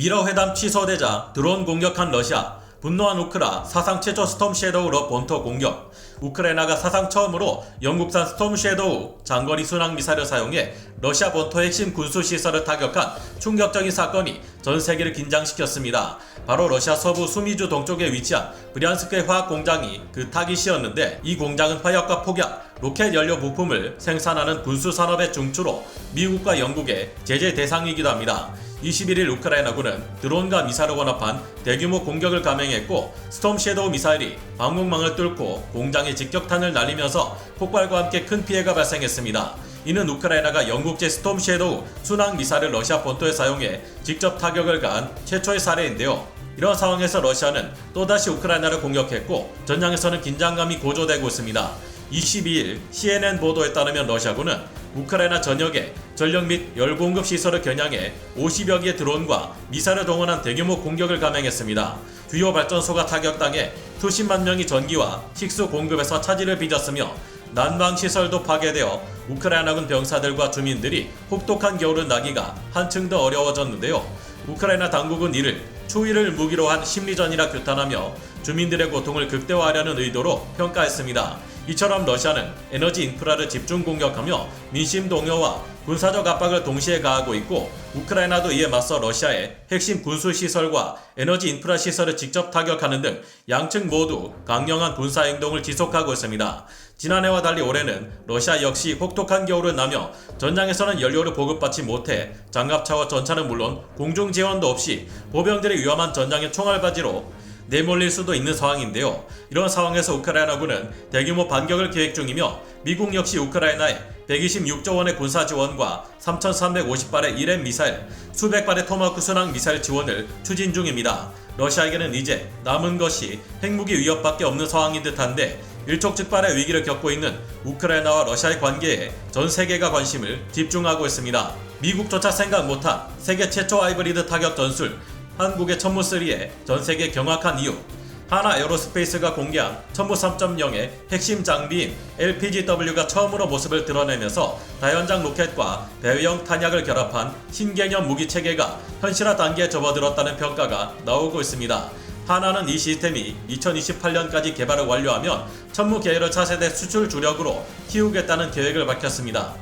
미러 회담 취소되자 드론 공격한 러시아, 분노한 우크라 사상 최초 스톰 섀도우로 본토 공격. 우크라이나가 사상 처음으로 영국산 스톰 섀도우 장거리 순항 미사일을 사용해 러시아 본토 핵심 군수 시설을 타격한 충격적인 사건이 전 세계를 긴장시켰습니다. 바로 러시아 서부 수미주 동쪽에 위치한 브리안스크의 화학 공장이 그 타깃이었는데 이 공장은 화약과 폭약, 로켓 연료 부품을 생산하는 군수 산업의 중추로 미국과 영국의 제재 대상이기도 합니다. 21일 우크라이나군은 드론과 미사일을 원합한 대규모 공격을 감행했고 스톰 섀도우 미사일이 방공망을 뚫고 공장에 직격탄을 날리면서 폭발과 함께 큰 피해가 발생했습니다. 이는 우크라이나가 영국제 스톰 섀도우 순항 미사일을 러시아 본토에 사용해 직접 타격을 가한 최초의 사례인데요. 이런 상황에서 러시아는 또다시 우크라이나를 공격했고 전장에서는 긴장감이 고조되고 있습니다. 22일 CNN 보도에 따르면 러시아군은 우크라이나 전역에 전력 및 열 공급 시설을 겨냥해 50여 개의 드론과 미사일을 동원한 대규모 공격을 감행했습니다. 주요 발전소가 타격당해 수십만 명이 전기와 식수 공급에서 차질을 빚었으며 난방 시설도 파괴되어 우크라이나군 병사들과 주민들이 혹독한 겨울을 나기가 한층 더 어려워졌는데요. 우크라이나 당국은 이를 추위를 무기로 한 심리전이라 규탄하며 주민들의 고통을 극대화하려는 의도로 평가했습니다. 이처럼 러시아는 에너지 인프라를 집중 공격하며 민심 동요와 군사적 압박을 동시에 가하고 있고 우크라이나도 이에 맞서 러시아의 핵심 군수 시설과 에너지 인프라 시설을 직접 타격하는 등 양측 모두 강경한 군사 행동을 지속하고 있습니다. 지난해와 달리 올해는 러시아 역시 혹독한 겨울을 나며 전장에서는 연료를 보급받지 못해 장갑차와 전차는 물론 공중 지원도 없이 보병들이 위험한 전장의 총알바지로 내몰릴 수도 있는 상황인데요. 이런 상황에서 우크라이나군은 대규모 반격을 계획 중이며 미국 역시 우크라이나에 126조 원의 군사 지원과 3,350발의 이렘 미사일, 수백 발의 토마호크 순항 미사일 지원을 추진 중입니다. 러시아에게는 이제 남은 것이 핵무기 위협밖에 없는 상황인 듯한데 일촉즉발의 위기를 겪고 있는 우크라이나와 러시아의 관계에 전 세계가 관심을 집중하고 있습니다. 미국조차 생각 못한 세계 최초 하이브리드 타격 전술 한국의 천무 3의 전 세계 경악한 이유 하나 에어로스페이스가 공개한 천무 3.0의 핵심 장비인 LPGW가 처음으로 모습을 드러내면서 다연장 로켓과 대외형 탄약을 결합한 신개념 무기 체계가 현실화 단계에 접어들었다는 평가가 나오고 있습니다. 하나는 이 시스템이 2028년까지 개발을 완료하면 천무 계열을 차세대 수출 주력으로 키우겠다는 계획을 밝혔습니다.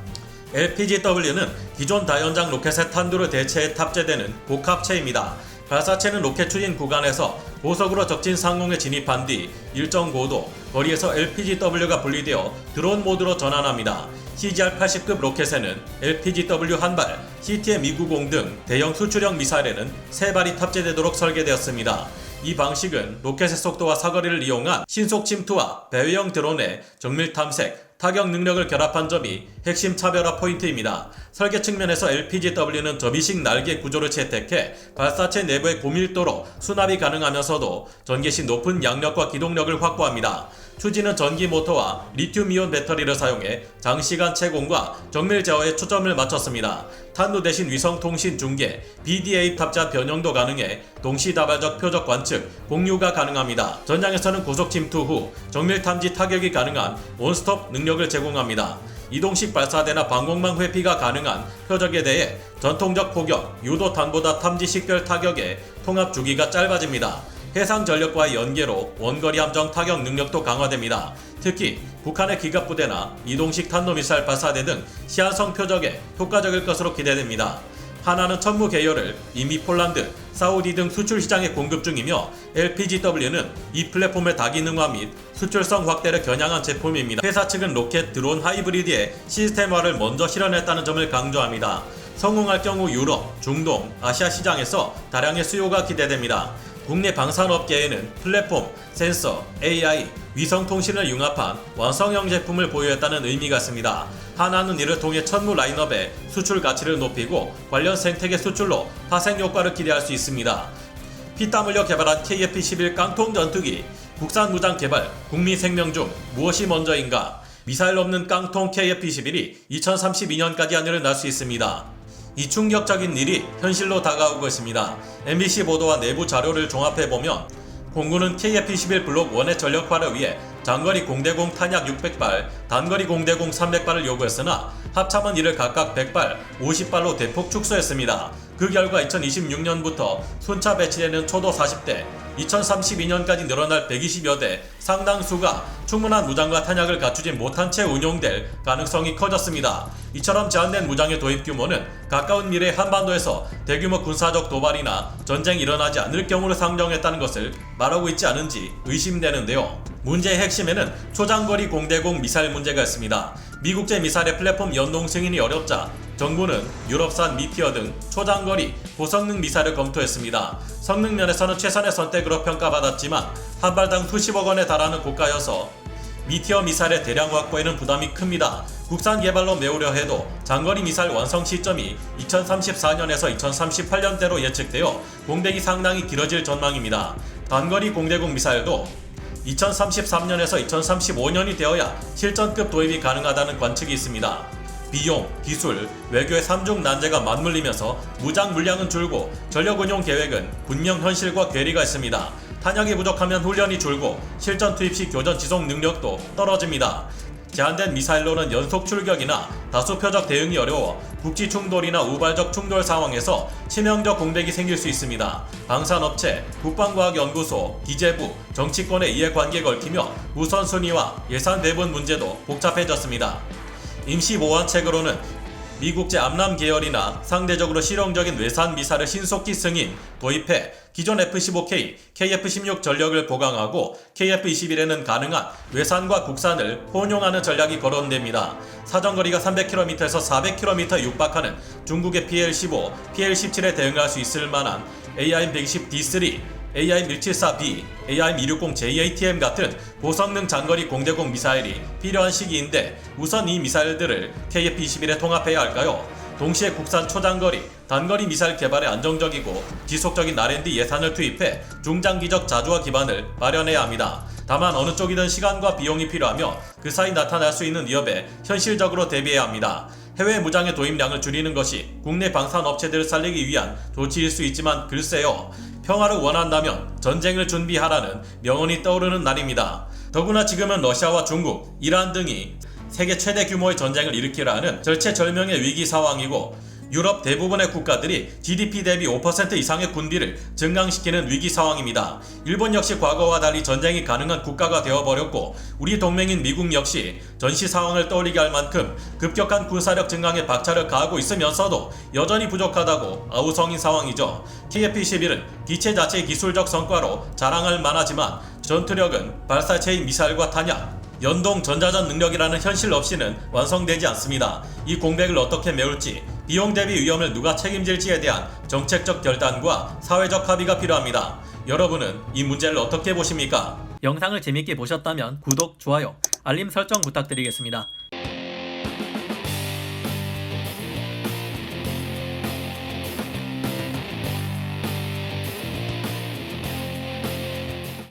LPGW는 기존 다연장 로켓의 탄두를 대체해 탑재되는 복합체입니다. 발사체는 로켓 추진 구간에서 고속으로 적진 상공에 진입한 뒤 일정 고도, 거리에서 LPGW가 분리되어 드론 모드로 전환합니다. CGR-80급 로켓에는 LPGW 한 발, CTM 290 등 대형 수출형 미사일에는 세 발이 탑재되도록 설계되었습니다. 이 방식은 로켓의 속도와 사거리를 이용한 신속 침투와 배회형 드론의 정밀 탐색, 타격 능력을 결합한 점이 핵심 차별화 포인트입니다. 설계 측면에서 LPGW는 접이식 날개 구조를 채택해 발사체 내부의 고밀도로 수납이 가능하면서도 전개시 높은 양력과 기동력을 확보합니다. 추진은 전기 모터와 리튬이온 배터리를 사용해 장시간 채공과 정밀 제어에 초점을 맞췄습니다. 탄두 대신 위성 통신 중계, BDA 탑자 변형도 가능해 동시다발적 표적 관측, 공유가 가능합니다. 전장에서는 고속 침투 후 정밀 탐지 타격이 가능한 원스톱 능력을 제공합니다. 이동식 발사대나 방공망 회피가 가능한 표적에 대해 전통적 포격, 유도탄보다 탐지 식별 타격에 통합 주기가 짧아집니다. 해상 전력과의 연계로 원거리 함정 타격 능력도 강화됩니다. 특히 북한의 기갑부대나 이동식 탄도미사일 발사대 등 시한성 표적에 효과적일 것으로 기대됩니다. 하나는 천무 계열을 이미 폴란드, 사우디 등 수출 시장에 공급 중이며 LPGW는 이 플랫폼의 다기능화 및 수출성 확대를 겨냥한 제품입니다. 회사 측은 로켓 드론 하이브리드의 시스템화를 먼저 실현했다는 점을 강조합니다. 성공할 경우 유럽, 중동, 아시아 시장에서 다량의 수요가 기대됩니다. 국내 방산업계에는 플랫폼, 센서, AI, 위성통신을 융합한 완성형 제품을 보유했다는 의미가 있습니다. 하나는 이를 통해 천무 라인업의 수출 가치를 높이고 관련 생태계 수출로 파생 효과를 기대할 수 있습니다. 피땀 흘려 개발한 KF-11 깡통 전투기, 국산 무장 개발, 국민 생명 중 무엇이 먼저인가? 미사일 없는 깡통 KF-11이 2032년까지 하늘을 날 수 있습니다. 이 충격적인 일이 현실로 다가오고 있습니다. MBC 보도와 내부 자료를 종합해보면 공군은 KF-21 블록 1의 전력화를 위해 장거리 공대공 탄약 600발, 단거리 공대공 300발을 요구했으나 합참은 이를 각각 100발, 50발로 대폭 축소했습니다. 그 결과 2026년부터 순차 배치되는 초도 40대, 2032년까지 늘어날 120여 대 상당수가 충분한 무장과 탄약을 갖추지 못한 채 운용될 가능성이 커졌습니다. 이처럼 제한된 무장의 도입 규모는 가까운 미래 한반도에서 대규모 군사적 도발이나 전쟁이 일어나지 않을 경우를 상정했다는 것을 말하고 있지 않은지 의심되는데요. 문제의 핵심에는 초장거리 공대공 미사일 문제가 있습니다. 미국제 미사일의 플랫폼 연동 승인이 어렵자 정부는 유럽산 미티어 등 초장거리 고성능 미사일을 검토했습니다. 성능 면에서는 최선의 선택으로 평가받았지만 한 발당 수십억 원에 달하는 고가여서 미티어 미사일의 대량 확보에는 부담이 큽니다. 국산 개발로 메우려 해도 장거리 미사일 완성 시점이 2034년에서 2038년대로 예측되어 공백이 상당히 길어질 전망입니다. 단거리 공대공 미사일도 2033년에서 2035년이 되어야 실전급 도입이 가능하다는 관측이 있습니다. 비용, 기술, 외교의 삼중 난제가 맞물리면서 무장 물량은 줄고 전력 운용 계획은 분명 현실과 괴리가 있습니다. 탄약이 부족하면 훈련이 줄고 실전 투입 시 교전 지속 능력도 떨어집니다. 제한된 미사일로는 연속 출격이나 다수 표적 대응이 어려워 국지 충돌이나 우발적 충돌 상황에서 치명적 공백이 생길 수 있습니다. 방산업체, 국방과학연구소, 기재부, 정치권의 이해관계에 걸키며 우선순위와 예산 배분 문제도 복잡해졌습니다. 임시 보완책으로는 미국제 암람 계열이나 상대적으로 실용적인 외산 미사를 신속히 승인, 도입해 기존 F-15K, KF-16 전력을 보강하고 KF-21에는 가능한 외산과 국산을 혼용하는 전략이 거론됩니다. 사정거리가 300km에서 400km 육박하는 중국의 PL-15, PL-17에 대응할 수 있을 만한 AIM-120D3, AIM-174B, AIM-260JATM 같은 고성능 장거리 공대공 미사일이 필요한 시기인데 우선 이 미사일들을 KF-21에 통합해야 할까요? 동시에 국산 초장거리, 단거리 미사일 개발에 안정적이고 지속적인 R&D 예산을 투입해 중장기적 자주화 기반을 마련해야 합니다. 다만 어느 쪽이든 시간과 비용이 필요하며 그 사이 나타날 수 있는 위협에 현실적으로 대비해야 합니다. 해외 무장의 도입량을 줄이는 것이 국내 방산 업체들을 살리기 위한 조치일 수 있지만 글쎄요. 평화를 원한다면 전쟁을 준비하라는 명언이 떠오르는 날입니다. 더구나 지금은 러시아와 중국, 이란 등이 세계 최대 규모의 전쟁을 일으키려 하는 절체절명의 위기 상황이고 유럽 대부분의 국가들이 GDP 대비 5% 이상의 군비를 증강시키는 위기 상황입니다. 일본 역시 과거와 달리 전쟁이 가능한 국가가 되어버렸고 우리 동맹인 미국 역시 전시 상황을 떠올리게 할 만큼 급격한 군사력 증강에 박차를 가하고 있으면서도 여전히 부족하다고 아우성인 상황이죠. KF-21은 기체 자체의 기술적 성과로 자랑할 만하지만 전투력은 발사체인 미사일과 탄약, 연동 전자전 능력이라는 현실 없이는 완성되지 않습니다. 이 공백을 어떻게 메울지, 비용 대비 위험을 누가 책임질지에 대한 정책적 결단과 사회적 합의가 필요합니다. 여러분은 이 문제를 어떻게 보십니까? 영상을 재밌게 보셨다면 구독, 좋아요, 알림 설정 부탁드리겠습니다.